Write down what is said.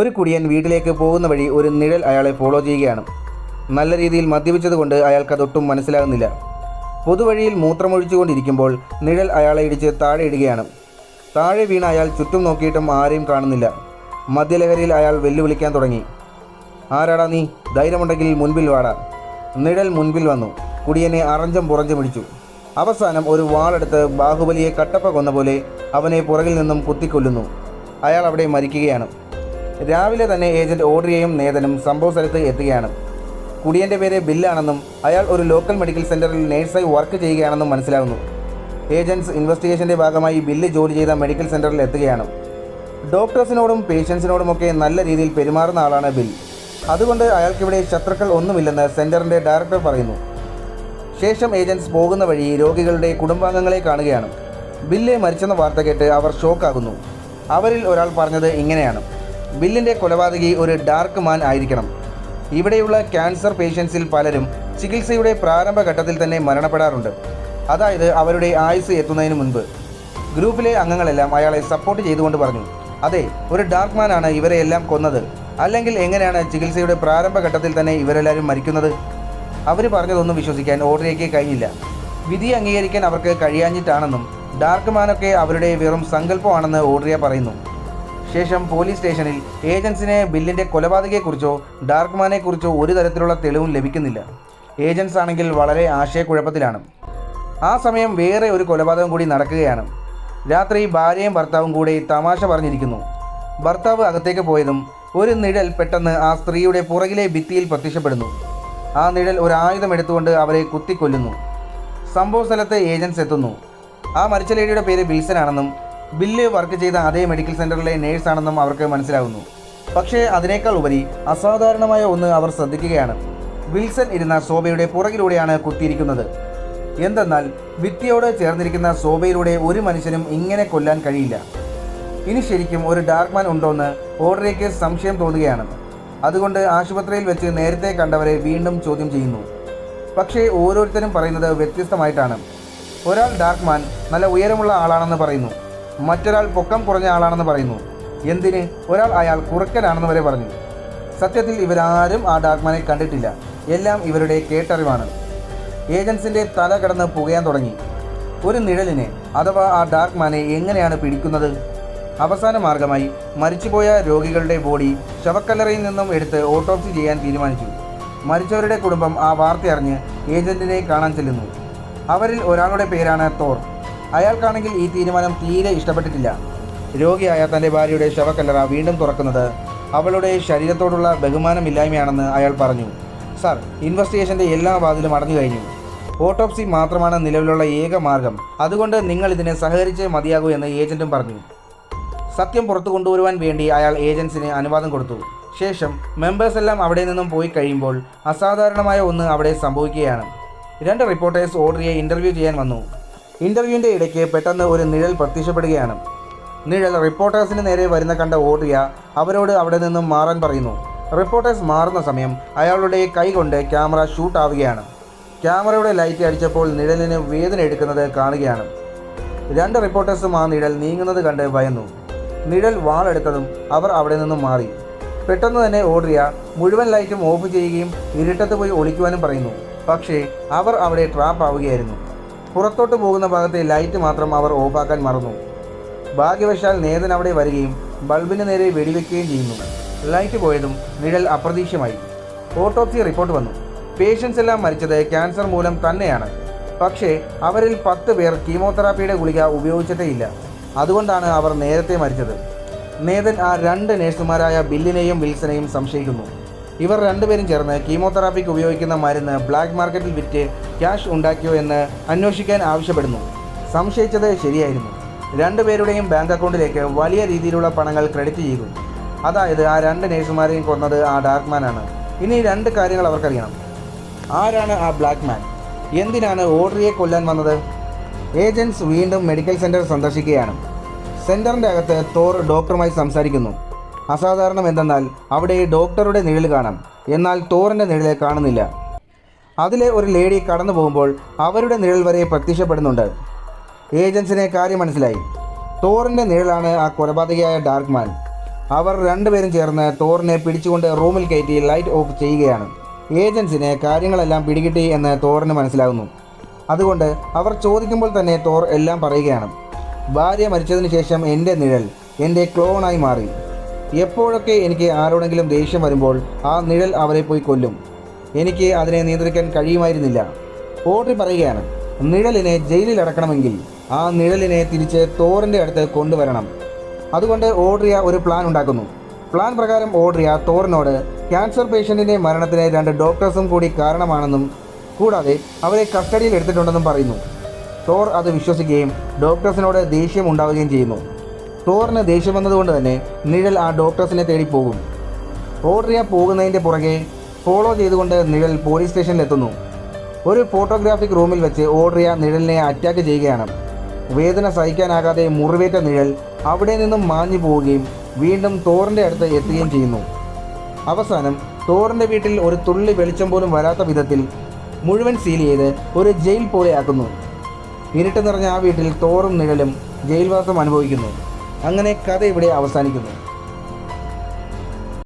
ഒരു കുടിയൻ വീട്ടിലേക്ക് പോകുന്ന വഴി ഒരു നിഴൽ അയാളെ ഫോളോ ചെയ്യുകയാണ്. നല്ല രീതിയിൽ മദ്യപിച്ചതുകൊണ്ട് അയാൾക്കതൊട്ടും മനസ്സിലാകുന്നില്ല. പൊതുവഴിയിൽ മൂത്രമൊഴിച്ചുകൊണ്ടിരിക്കുമ്പോൾ നിഴൽ അയാളെ ഇടിച്ച് താഴെ ഇടുകയാണ്. താഴെ വീണ അയാൾ ചുറ്റും നോക്കിയിട്ടും ആരെയും കാണുന്നില്ല. മദ്യലഹരിയിൽ അയാൾ വെല്ലുവിളിക്കാൻ തുടങ്ങി. ആരാടാ നീ? ധൈര്യമുണ്ടെങ്കിൽ മുൻപിൽ വാടാ. നിഴൽ മുൻപിൽ വന്നു. കുടിയനെ അറഞ്ചം പുറഞ്ചും ഇടിച്ചു അവസാനം ഒരു വാളെടുത്ത് ബാഹുബലിയെ കട്ടപ്പ കൊന്ന പോലെ അവനെ പുറകിൽ നിന്നും കുത്തിക്കൊല്ലുന്നു. അയാൾ അവിടെ മരിക്കുകയാണ്. രാവിലെ തന്നെ ഏജന്റ് ഓഡ്രിയയും നേതനും സംഭവ സ്ഥലത്ത് എത്തുകയാണ്. കുടിയന്റെ പേര് ബില്ലാണെന്നും അയാൾ ഒരു ലോക്കൽ മെഡിക്കൽ സെന്ററിൽ നേഴ്സായി വർക്ക് ചെയ്യുകയാണെന്നും മനസ്സിലാകുന്നു. ഏജൻസ് ഇൻവെസ്റ്റിഗേഷന്റെ ഭാഗമായി ബില്ല് ജോലി ചെയ്ത മെഡിക്കൽ സെന്ററിൽ എത്തുകയാണ്. ഡോക്ടേഴ്സിനോടും പേഷ്യൻസിനോടുമൊക്കെ നല്ല രീതിയിൽ പെരുമാറുന്ന ആളാണ് ബിൽ. അതുകൊണ്ട് അയാൾക്കിവിടെ ശത്രുക്കൾ ഒന്നുമില്ലെന്ന് സെന്ററിന്റെ ഡയറക്ടർ പറയുന്നു. ശേഷം ഏജൻസ് പോകുന്ന വഴി രോഗികളുടെ കുടുംബാംഗങ്ങളെ കാണുകയാണ്. ബില്ല് മരിച്ചെന്ന വാർത്ത കേട്ട് അവർ ഷോക്കാകുന്നു അവരിൽ ഒരാൾ പറഞ്ഞത് ഇങ്ങനെയാണ്. ബില്ലിന്റെ കൊലപാതകി ഒരു ഡാർക്ക് മാൻ ആയിരിക്കണം. ഇവിടെയുള്ള ക്യാൻസർ പേഷ്യൻസിൽ പലരും ചികിത്സയുടെ പ്രാരംഭഘട്ടത്തിൽ തന്നെ മരണപ്പെടാറുണ്ട്. അതായത് അവരുടെ ആയുസ് എത്തുന്നതിന് മുൻപ്. ഗ്രൂപ്പിലെ അംഗങ്ങളെല്ലാം അയാളെ സപ്പോർട്ട് ചെയ്തുകൊണ്ട് പറഞ്ഞു അതെ ഒരു ഡാർക്ക് മാൻ ആണ് ഇവരെയെല്ലാം കൊന്നത്. അല്ലെങ്കിൽ എങ്ങനെയാണ് ചികിത്സയുടെ പ്രാരംഭഘട്ടത്തിൽ തന്നെ ഇവരെല്ലാവരും മരിക്കുന്നത്? അവർ പറഞ്ഞതൊന്നും വിശ്വസിക്കാൻ ഓഡ്രിയയ്ക്ക് കഴിഞ്ഞില്ല. വിധി അംഗീകരിക്കാൻ അവർക്ക് കഴിയാഞ്ഞിട്ടാണെന്നും ഡാർക്ക് മാനൊക്കെ അവരുടെ വെറും സങ്കല്പമാണെന്ന് ഓഡ്രിയ പറയുന്നു. ശേഷം പോലീസ് സ്റ്റേഷനിൽ ഏജൻസിനെ ബില്ലിന്റെ കൊലപാതകയെക്കുറിച്ചോ ഡാർക്ക് മാനെക്കുറിച്ചോ ഒരു തരത്തിലുള്ള തെളിവും ലഭിക്കുന്നില്ല. ഏജൻസ് ആണെങ്കിൽ വളരെ ആശയക്കുഴപ്പത്തിലാണ്. ആ സമയം വേറെ ഒരു കൊലപാതകം കൂടി നടക്കുകയാണ്. രാത്രി ഭാര്യയും ഭർത്താവും കൂടി തമാശ പറഞ്ഞിരിക്കുന്നു. ഭർത്താവ് അകത്തേക്ക് പോയതും ഒരു നിഴൽ പെട്ടെന്ന് ആ സ്ത്രീയുടെ പുറകിലെ ഭിത്തിയിൽ പ്രത്യക്ഷപ്പെടുന്നു. ആ നിഴൽ ഒരു ആയുധം എടുത്തുകൊണ്ട് അവരെ കുത്തിക്കൊല്ലുന്നു. സംഭവ സ്ഥലത്ത് ഏജൻസ് എത്തുന്നു. ആ മരിച്ച ലേഡിയുടെ പേര് ബിൽസൺ ആണെന്നും ബില്ല് വർക്ക് ചെയ്ത അതേ മെഡിക്കൽ സെന്ററിലെ നേഴ്സാണെന്നും അവർക്ക് മനസ്സിലാകുന്നു. പക്ഷേ അതിനേക്കാൾ ഉപരി അസാധാരണമായ ഒന്ന് അവർ ശ്രദ്ധിക്കുകയാണ്. വിൽസൺ ഇരുന്ന ശോഭയുടെ പുറകിലൂടെയാണ് കുത്തിയിരിക്കുന്നത്. എന്തെന്നാൽ ഭിത്തിയോട് ചേർന്നിരിക്കുന്ന ശോഭയിലൂടെ ഒരു മനുഷ്യനും ഇങ്ങനെ കൊല്ലാൻ കഴിയില്ല. ഇനി ശരിക്കും ഒരു ഡാർക്ക് മാൻ ഉണ്ടോയെന്ന് ഓർഡറേക്ക് സംശയം തോന്നുകയാണ്. അതുകൊണ്ട് ആശുപത്രിയിൽ വെച്ച് നേരത്തെ കണ്ടവരെ വീണ്ടും ചോദ്യം ചെയ്യുന്നു. പക്ഷേ ഓരോരുത്തരും പറയുന്നത് വ്യത്യസ്തമായിട്ടാണ്. ഒരാൾ ഡാർക്ക് മാൻ നല്ല ഉയരമുള്ള ആളാണെന്ന് പറയുന്നു. മറ്റൊരാൾ പൊക്കം കുറഞ്ഞ ആളാണെന്ന് പറയുന്നു. എന്തിന്? ഒരാൾ അയാൾ കുറുക്കനാണെന്ന് വരെ പറഞ്ഞു. സത്യത്തിൽ ഇവരാരും ആ ഡാർക്ക് മാനെ കണ്ടിട്ടില്ല. എല്ലാം ഇവരുടെ കേട്ടറിവാണ്. ഏജൻസിന്റെ തല കടന്ന് പുകയാൻ തുടങ്ങി. ഒരു നിഴലിനെ അഥവാ ആ ഡാർക്ക് മാനെ എങ്ങനെയാണ് പിടിക്കുന്നത്? അവസാന മാർഗമായി മരിച്ചുപോയ രോഗികളുടെ ബോഡി ശവക്കല്ലറയിൽ നിന്നും എടുത്ത് ഓട്ടോപ്സി ചെയ്യാൻ തീരുമാനിച്ചു. മരിച്ചവരുടെ കുടുംബം ആ വാർത്തയറിഞ്ഞ് ഏജന്റിനെ കാണാൻ ചെല്ലുന്നു. അവരിൽ ഒരാളുടെ പേരാണ് തോർ. അയാൾക്കാണെങ്കിൽ ഈ തീരുമാനം തീരെ ഇഷ്ടപ്പെട്ടിട്ടില്ല. രോഗിയായ തന്റെ ഭാര്യയുടെ ശവക്കല്ലറ വീണ്ടും തുറക്കുന്നത് അവളുടെ ശരീരത്തോടുള്ള ബഹുമാനമില്ലായ്മയാണെന്ന് അയാൾ പറഞ്ഞു. സാർ ഇൻവെസ്റ്റിഗേഷന്റെ എല്ലാ വാതിലും അടഞ്ഞു കഴിഞ്ഞു. ഓട്ടോപ്സി മാത്രമാണ് നിലവിലുള്ള ഏക മാർഗം. അതുകൊണ്ട് നിങ്ങൾ ഇതിനെ സഹകരിച്ച് മതിയാകൂ എന്ന് ഏജന്റും പറഞ്ഞു. സത്യം പുറത്തു കൊണ്ടുവരുവാൻ വേണ്ടി അയാൾ ഏജൻസിന് അനുവാദം കൊടുത്തു. ശേഷം മെമ്പേഴ്സ് എല്ലാം അവിടെ നിന്നും പോയി കഴിയുമ്പോൾ അസാധാരണമായ ഒന്ന് അവിടെ സംഭവിക്കുകയാണ്. രണ്ട് റിപ്പോർട്ടേഴ്സ് ഓഡ്രിയെ ഇന്റർവ്യൂ ചെയ്യാൻ വന്നു. ഇന്റർവ്യൂവിന്റെ ഇടയ്ക്ക് പെട്ടെന്ന് ഒരു നിഴൽ പ്രത്യക്ഷപ്പെടുകയാണ്. നിഴൽ റിപ്പോർട്ടേഴ്സിന് നേരെ വരുന്ന കണ്ട ഓഡ്രിയ അവരോട് അവിടെ നിന്നും മാറാൻ പറയുന്നു. റിപ്പോർട്ടേഴ്സ് മാറുന്ന സമയം അയാളുടെ കൈ കൊണ്ട് ക്യാമറ ഷൂട്ട് ആവുകയാണ് ക്യാമറയുടെ ലൈറ്റ് അടിച്ചപ്പോൾ നിഴലിന് വേദന എടുക്കുന്നത് കാണുകയാണ്. രണ്ട് റിപ്പോർട്ടേഴ്സും ആ നിഴൽ നീങ്ങുന്നത് കണ്ട് ഭയന്നു. നിഴൽ വാളെടുത്തതും അവർ അവിടെ നിന്നും മാറി. പെട്ടെന്ന് തന്നെ ഓഡ്രിയ മുഴുവൻ ലൈറ്റും ഓഫ് ചെയ്യുകയും ഇരുട്ടത്ത് പോയി ഒളിക്കുവാനും പറയുന്നു. പക്ഷേ അവർ അവിടെ ട്രാപ്പ് ആവുകയായിരുന്നു പുറത്തോട്ട് പോകുന്ന ഭാഗത്തെ ലൈറ്റ് മാത്രം അവർ ഓഫാക്കാൻ മറന്നു. ഭാഗ്യവശാൽ നേതൻ അവിടെ വരികയും ബൾബിന് നേരെ വെടിവെക്കുകയും ചെയ്യുന്നു. ലൈറ്റ് പോയതും നിഴൽ അപ്രതീക്ഷമായി ഓട്ടോപ്സി റിപ്പോർട്ട് വന്നു. പേഷ്യൻസ് എല്ലാം മരിച്ചത് ക്യാൻസർ മൂലം തന്നെയാണ്. പക്ഷേ അവരിൽ പത്ത് പേർ കീമോതെറാപ്പിയുടെ ഗുളിക ഉപയോഗിച്ചിട്ടേയില്ല. അതുകൊണ്ടാണ് അവർ നേരത്തെ മരിച്ചത്. നേതൻ ആ രണ്ട് നേഴ്സുമാരായ ബില്ലിനെയും വിൽസനെയും സംശയിക്കുന്നു. ഇവർ രണ്ടുപേരും ചേർന്ന് കീമോതെറാപ്പിക്ക് ഉപയോഗിക്കുന്ന മരുന്ന് ബ്ലാക്ക് മാർക്കറ്റിൽ വിറ്റ് ക്യാഷ് ഉണ്ടാക്കിയോ എന്ന് അന്വേഷിക്കാൻ ആവശ്യപ്പെടുന്നു. സംശയിച്ചത് ശരിയായിരുന്നു. രണ്ടുപേരുടെയും ബാങ്ക് അക്കൗണ്ടിലേക്ക് വലിയ രീതിയിലുള്ള പണങ്ങൾ ക്രെഡിറ്റ് ചെയ്തു. അതായത് ആ രണ്ട് നേഴ്സുമാരെയും കൊന്നത് ആ ഡാർക്ക് മാനാണ്. ഇനി രണ്ട് കാര്യങ്ങൾ അവർക്കറിയണം. ആരാണ് ആ ബ്ലാക്ക് മാൻ? എന്തിനാണ് ഓഡ്രിയെ കൊല്ലാൻ വന്നത്? ഏജൻസ് വീണ്ടും മെഡിക്കൽ സെന്റർ സന്ദർശിക്കുകയാണ്. സെന്ററിന്റെ അകത്ത് തോർ ഡോക്ടറുമായി സംസാരിക്കുന്നു. അസാധാരണം എന്തെന്നാൽ അവിടെ ഡോക്ടറുടെ നിഴൽ കാണാം. എന്നാൽ തോറിന്റെ നിഴലെ കാണുന്നില്ല. അതിലെ ഒരു ലേഡി കടന്നു പോകുമ്പോൾ അവരുടെ നിഴൽ വരെ പ്രത്യക്ഷപ്പെടുന്നുണ്ട്. ഏജൻസിനെ കാര്യം മനസ്സിലായി. തോറിന്റെ നിഴലാണ് ആ കൊലപാതകയായ ഡാർക്ക് മാൻ. അവർ രണ്ടുപേരും ചേർന്ന് തോറിനെ പിടിച്ചുകൊണ്ട് റൂമിൽ കയറ്റി ലൈറ്റ് ഓഫ് ചെയ്യുകയാണ്. ഏജൻസിന് കാര്യങ്ങളെല്ലാം പിടികിട്ടി എന്ന് തോറിന് മനസ്സിലാകുന്നു. അതുകൊണ്ട് അവർ ചോദിക്കുമ്പോൾ തന്നെ തോർ എല്ലാം പറയുകയാണ്. ഭാര്യ മരിച്ചതിന് ശേഷം എന്റെ നിഴൽ എന്റെ ക്ലോണായി മാറി. എപ്പോഴൊക്കെ എനിക്ക് ആരോടെങ്കിലും ദേഷ്യം വരുമ്പോൾ ആ നിഴൽ അവരെ പോയി കൊല്ലും. എനിക്ക് അതിനെ നിയന്ത്രിക്കാൻ കഴിയുമായിരുന്നില്ല. ഓട്രി പറയുകയാണ് നിഴലിനെ ജയിലിൽ അടക്കണമെങ്കിൽ ആ നിഴലിനെ തിരിച്ച് തോറിന്റെ അടുത്ത് കൊണ്ടുവരണം. അതുകൊണ്ട് ഓഡ്രിയ ഒരു പ്ലാൻ ഉണ്ടാക്കുന്നു. പ്ലാൻ പ്രകാരം ഓഡ്രിയ തോറിനോട് ക്യാൻസർ പേഷ്യന്റിന്റെ മരണത്തിന് രണ്ട് ഡോക്ടേഴ്സും കൂടി കാരണമാണെന്നും കൂടാതെ അവരെ കസ്റ്റഡിയിൽ എടുത്തിട്ടുണ്ടെന്നും പറയുന്നു. തോർ അത് വിശ്വസിക്കുകയും ഡോക്ടേഴ്സിനോട് ദേഷ്യം ഉണ്ടാവുകയും ചെയ്യുന്നു. തോറിന് ദേഷ്യം വന്നതുകൊണ്ട് തന്നെ നിഴൽ ആ ഡോക്ടേഴ്സിനെ തേടി പോകും. ഓഡ്രിയ പോകുന്നതിന്റെ പുറകെ ഫോളോ ചെയ്തുകൊണ്ട് നിഴൽ പോലീസ് സ്റ്റേഷനിൽ എത്തുന്നു. ഒരു ഫോട്ടോഗ്രാഫിക് റൂമിൽ വെച്ച് ഓഡ്രിയ നിഴലിനെ അറ്റാക്ക് ചെയ്യുകയാണ്. വേദന സഹിക്കാനാകാതെ മുറിവേറ്റ നിഴൽ അവിടെ നിന്നും മാഞ്ഞു പോവുകയും വീണ്ടും തോറിന്റെ അടുത്ത് എത്തുകയും ചെയ്യുന്നു. അവസാനം തോറിന്റെ വീട്ടിൽ ഒരു തുള്ളി വെളിച്ചം പോലും വരാത്ത വിധത്തിൽ മുഴുവൻ സീൽ ചെയ്ത് ഒരു ജയിൽ പോലെയാക്കുന്നു ഇരുട്ട് നിറഞ്ഞ ആ വീട്ടിൽ തോറും നിഴലും ജയിൽവാസം അനുഭവിക്കുന്നു. അങ്ങനെ കഥ ഇവിടെ അവസാനിക്കുന്നു.